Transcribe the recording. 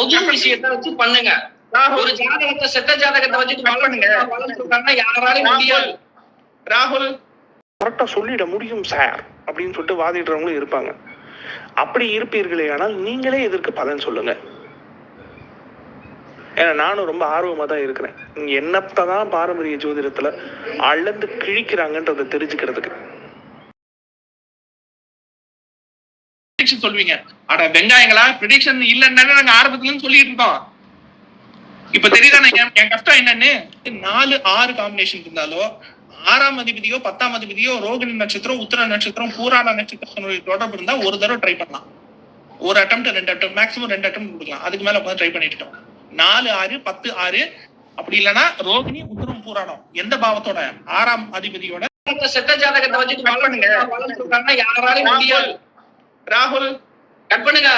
பொது விஷயத்தை வச்சு பண்ணுங்க. ஒரு ஜாதகத்தை செத்த ஜாதகத்தை வச்சு Cut பண்ணுங்க. பலன் சொல்றாங்கன்னா யாராலையும் முடியாது. ராகுல். கரெக்டா சொல்லிட முடியும் சார் அப்படின்னு சொல்லிட்டு வாதிடுறவங்களும் இருப்பாங்க. அப்படி இருப்பீர்களே ஆனால் நீங்களே இதற்கு பலன் சொல்லுங்க? ஏன்னா நானும் ரொம்ப ஆர்வமா தான் இருக்கிறேன். நீங்க என்னத்தான் பாரம்பரிய ஜோதிடத்துல அளந்து கிழிக்கிறாங்கன்றதை தெரிஞ்சுக்கிறதுக்கு. ப்ரிடிக்ஷன் சொல்வீங்க. அட வெங்காயங்களா? ப்ரிடிக்ஷன் இல்லைன்னு நாங்க ஆரம்பத்துல இருந்து சொல்லிட்டு இருக்கோம். இப்ப தெரியுதா நான் என் கஷ்டம் என்னன்னு? நாலு ஆறு காம்பினேஷன் இருந்தாலோ ஆறாம் அதிபதியோ பத்தாம் அதிபதியோ ரோகிணி நட்சத்திரம் உத்தர நட்சத்திரம் பூராட நட்சத்திரம் தொடர்பு இருந்தா ஒரு தடவை ட்ரை பண்ணலாம். ஒரு அட்டம் ரெண்டு அட்டம் மேக்ஸிமம் ரெண்டு அட்டம் கொடுக்கலாம். அதுக்கு மேல உட்காந்து ட்ரை பண்ணிட்டு இருக்கோம். நாலு ஆறு பத்து ஆறு அப்படி இல்லைன்னா ரோகிணி உத்தரம் பூராடம் எந்த பாவத்தோட? ஆறாம் அதிபதியோட. செத்த ஜாதகத்தை வச்சு Cut பண்ணுங்க. பலன் சொல்றாங்கன்னா யாராலையும் முடியாது. ராகுல் கட் பண்ணுங்க.